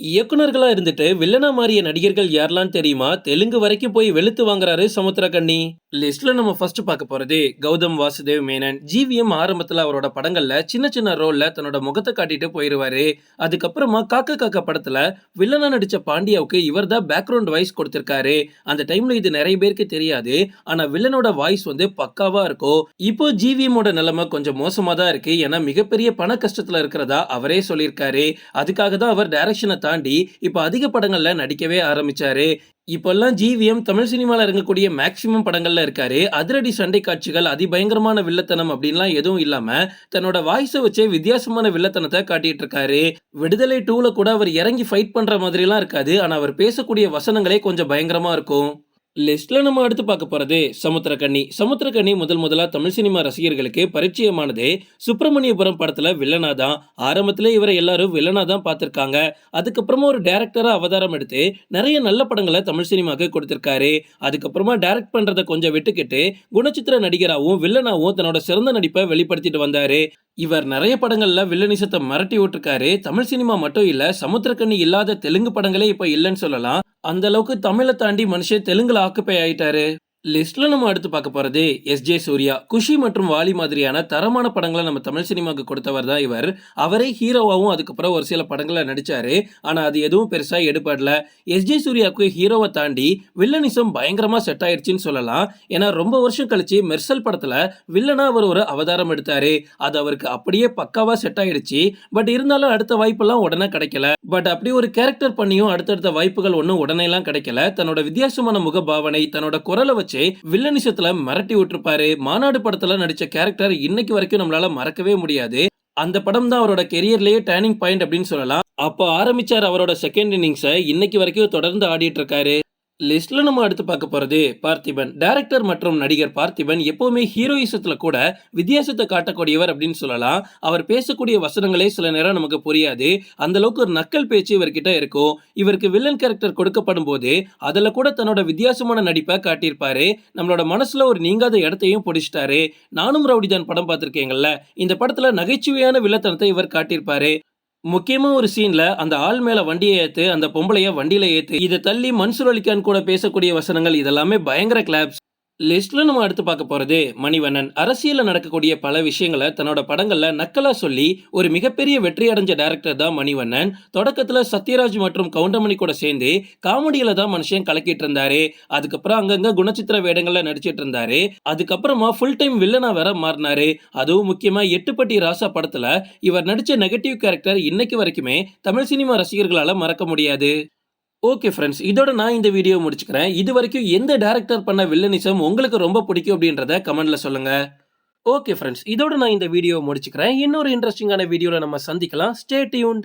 இயக்குனர்களா இருந்துட்டு வில்லனா மாறிய நடிகர்கள் யாரெல்லாம் தெரியுமா? தெலுங்கு வரைக்கும் போய் வெளுத்து வாங்குறாரு சமுத்திரக்கண்ணி. லிஸ்ட்ல நம்ம ஃபர்ஸ்ட் பார்க்க போறது கௌதம் வாசுதேவ் மேனன். ஜிவிஎம் ஆரம்பத்துல அவரோட படங்கள்ல சின்ன சின்ன ரோல்ல தன்னோட முகத்தை காட்டிட்டு போயிருவாரு. அதுக்கப்புறமா காக்க காக்க படத்துல வில்லனா நடிச்ச பாண்டியாவுக்கு இவர் தான் பேக்ரவுண்ட் வாய்ஸ் கொடுத்திருக்காரு. அந்த டைம்ல இது நிறைய பேருக்கு தெரியாது. ஆனா வில்லனோட வாய்ஸ் வந்து பக்காவா இருக்கும். இப்போ ஜிவிஎமோட நிலைமை கொஞ்சம் மோசமா தான் இருக்கு. ஏன்னா மிகப்பெரிய பண கஷ்டத்துல இருக்கிறதா அவரே சொல்லியிருக்காரு. அதுக்காக தான் அவர் டைரக்ஷனை தாண்டி இப்போ அதிக படங்கள்ல நடிக்கவே ஆரம்பிச்சாரு. இப்போல்லாம் ஜிவிஎம் தமிழ் சினிமாவில் இறங்கக்கூடிய மேக்சிமம் படங்கள்ல இருக்காரு. அதிரடி சண்டை காட்சிகள் அதிபயங்கரமான வில்லத்தனம் அப்படின்லாம் எதுவும் இல்லாம தன்னோட வாய்ஸை வச்சே வித்தியாசமான வில்லத்தனத்தை காட்டிட்டு இருக்காரு. விடுதலை டூல கூட அவர் இறங்கி ஃபைட் பண்ற மாதிரிலாம் இருக்காது. ஆனா அவர் பேசக்கூடிய வசனங்களே கொஞ்சம் பயங்கரமா இருக்கும். லிஸ்ட்ல நம்ம அடுத்து பார்க்க போறது சமுத்திரக்கண்ணி. சமுத்திரக்கண்ணி முதல் முதலா தமிழ் சினிமா ரசிகர்களுக்கு பரிச்சயமானதே சுப்பிரமணியபுரம் படத்துல வில்லனா தான் ஆரம்பத்துல இவரை எல்லாரும் வில்லனா தான் பார்த்திருக்காங்க. அதுக்கப்புறமா ஒரு டேரக்டரா அவதாரம் எடுத்து நிறைய நல்ல படங்களை தமிழ் சினிமாவுக்கு கொடுத்திருக்காரு. அதுக்கப்புறமா டைரக்ட் பண்றதை கொஞ்சம் விட்டுக்கிட்டு குணச்சித்திர நடிகராகவும் வில்லனாவும் தன்னோட சிறந்த நடிப்பை வெளிப்படுத்திட்டு வந்தாரு. இவர் நிறைய படங்கள்ல வில்லனிசத்தை மிரட்டி விட்டுருக்காரு. தமிழ் சினிமா மட்டும் இல்ல சமுத்திரக்கண்ணி இல்லாத தெலுங்கு படங்களே இப்ப இல்லைன்னு சொல்லலாம். அந்த அளவுக்கு தமிழை தாண்டி மனுஷன் தெலுங்குல ஆக்குப்பை ஆயிட்டாரு. லிஸ்ட்ல நம்ம அடுத்து பார்க்க போறது எஸ் ஜே சூர்யா. குஷி மற்றும் வாலி மாதிரியான தரமான படங்களை நம்ம தமிழ் சினிமாவுக்கு கொடுத்தவர் தான் இவர். அவரே ஹீரோவாகவும் அதுக்கப்புறம் ஒரு சில படங்களை நடிச்சாரு. ஆனா அது எதுவும் பெருசா எடுபடல. எஸ் ஜே சூர்யாவுக்கு ஹீரோவை தாண்டி வில்லனிசம் பயங்கரமா செட் ஆயிடுச்சுன்னு சொல்லலாம். ஏன்னா ரொம்ப வருஷம் கழிச்சு மெர்சல் படத்துல வில்லனா அவர் ஒரு அவதாரம் எடுத்தாரு. அது அவருக்கு அப்படியே பக்காவா செட் ஆயிடுச்சு. பட் இருந்தாலும் அடுத்த வாய்ப்பெல்லாம் உடனே கிடைக்கல. பட் அப்படி ஒரு கேரக்டர் பண்ணியும் அடுத்தடுத்த வாய்ப்புகள் ஒன்றும் உடனே எல்லாம் கிடைக்கல. தன்னோட வித்தியாசமான முகபாவனை தன்னோட குரலை வச்சு வில்லனிசத்துல மிரட்டி விட்டுருப்பாரு. மாநாடு படத்துல நடிச்ச கேரக்டர் இன்னைக்கு வரைக்கும் நம்மளால மறக்கவே முடியாது. அந்த படம் தான் அவரோட கெரியர்லயே டேர்னிங் பாயிண்ட் அப்படின்னு சொல்லலாம். அப்போ ஆரம்பிச்சார் அவரோட செகண்ட் இன்னிங்ஸை இன்னைக்கு வரைக்கும் தொடர்ந்து ஆடிட்டு இருக்காரு. லிஸ்ட்ல நம்ம அடுத்து பார்க்க போறது பார்த்திபன். டைரக்டர் மற்றும் நடிகர் பார்த்திபன் எப்பவுமே ஹீரோயிசத்துல கூட வித்தியாசத்தை காட்டக்கூடியவர் அப்படின்னு சொல்லலாம். அவர் பேசக்கூடிய வசனங்களே சில நேரம் நமக்கு புரியாது. அந்த அளவுக்கு ஒரு நக்கல் பேச்சு இவர்கிட்ட இருக்கும். இவருக்கு வில்லன் கேரக்டர் கொடுக்கப்படும் போது அதுல கூட தன்னோட வித்தியாசமான நடிப்பை காட்டியிருப்பாரு. நம்மளோட மனசுல ஒரு நீங்காத இடத்தையும் பிடிச்சிட்டாரு. நானும் ரவுடிதான் படம் பார்த்திருக்கீங்கல்ல இந்த படத்துல நகைச்சுவையான வில்லத்தனத்தை இவர் காட்டியிருப்பாரு. முக்கியமா ஒரு சீன்ல அந்த ஆள் மேல வண்டியை ஏத்து அந்த பொம்பளைய வண்டியில ஏத்து இதை தள்ளி மன்சூர் அலிகான் கூட பேசக்கூடிய வசனங்கள் இதெல்லாமே பயங்கர கிளாப்ஸ் லிஸ்ட்ல நம்ம அடுத்து பார்க்க போறது மணிவண்ணன். அரசியலில் நடக்கக்கூடிய பல விஷயங்களை தன்னோட படங்கள்ல நக்கலா சொல்லி ஒரு மிகப்பெரிய வெற்றி அடைஞ்ச டேரக்டர் தான் மணிவண்ணன். தொடக்கத்துல சத்யராஜ் மற்றும் கவுண்டமணி கூட சேர்ந்து காமெடியில தான் மனுஷன் கலக்கிட்டு இருந்தாரு. அதுக்கப்புறம் அங்கங்க குணச்சித்திர வேடங்கள்ல நடிச்சிட்டு இருந்தாரு. அதுக்கப்புறமா ஃபுல் டைம் வில்லனா வேற மாறினாரு. அதுவும் முக்கியமா எட்டுப்பட்டி ராசா படத்துல இவர் நடிச்ச நெகட்டிவ் கேரக்டர் இன்னைக்கு வரைக்குமே தமிழ் சினிமா ரசிகர்களால மறக்க முடியாது. ஓகே ஃப்ரெண்ட்ஸ் இதோட நான் இந்த வீடியோ முடிச்சுக்கிறேன். இது வரைக்கும் எந்த டேரக்டர் பண்ண வில்லனிசம் உங்களுக்கு ரொம்ப பிடிக்கும் அப்படின்றத கமெண்ட்ல சொல்லுங்க. ஓகே ஃப்ரெண்ட்ஸ் இதோட நான் இந்த வீடியோ முடிச்சுக்கிறேன். இன்னொரு இன்ட்ரெஸ்டிங்கான வீடியோவில் நம்ம சந்திக்கலாம். Stay tuned